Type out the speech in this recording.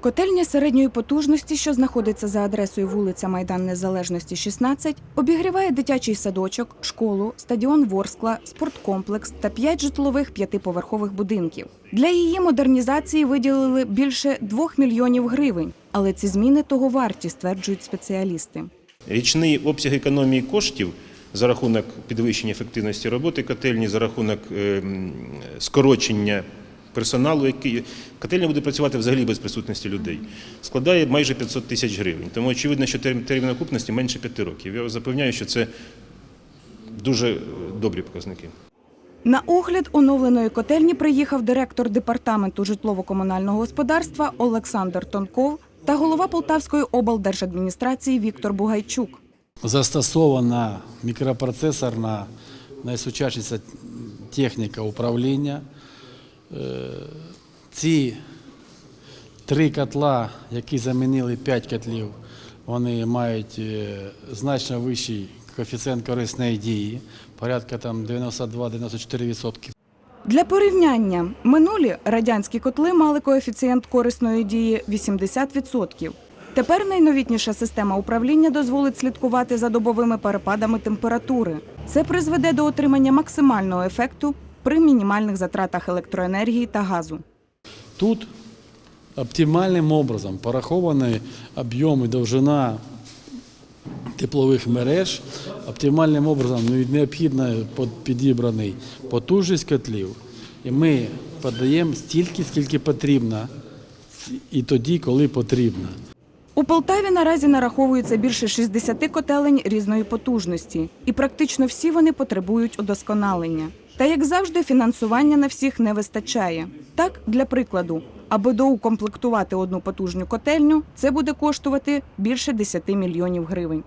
Котельня середньої потужності, що знаходиться за адресою вулиця Майдан Незалежності, 16, обігріває дитячий садочок, школу, стадіон Ворскла, спорткомплекс та п'ять житлових п'ятиповерхових будинків. Для її модернізації виділили більше 2 мільйонів гривень, але ці зміни того варті, стверджують спеціалісти. Річний обсяг економії коштів за рахунок підвищення ефективності роботи котельні, за рахунок е, скорочення персоналу, який котельня буде працювати взагалі без присутності людей, складає майже 500 тисяч гривень. Тому очевидно, що термін термін окупності менше 5 років. Я запевняю, що це дуже е, добрі показники. На огляд оновленої котельні приїхав директор департаменту житлово-комунального господарства Олександр Тонков та голова Полтавської облдержадміністрації Віктор Бугайчук. Застосована мікропроцесорна найсучасніша техніка управління. Е, Ці три котла, які замінили п'ять котлів, вони мають е, значно вищий коефіцієнт корисної дії, порядка там 92-94%. Для порівняння, минулі радянські котли мали коефіцієнт корисної дії 80%. Тепер найновітніша система управління дозволить слідкувати за добовими перепадами температури. Це призведе до отримання максимального ефекту при мінімальних затратах електроенергії та газу. Тут оптимальним образом пораховані об'єм і довжина теплових мереж, оптимальним образом ну, необхідно підібраний потужність котлів. І ми подаємо стільки, скільки потрібно, і тоді, коли потрібно. У Полтаві наразі нараховується більше 60 котелень різної потужності, і практично всі вони потребують удосконалення. Та як завжди, фінансування на всіх не вистачає. Так, для прикладу, аби доукомплектувати одну потужню котельню, це буде коштувати більше 10 мільйонів гривень.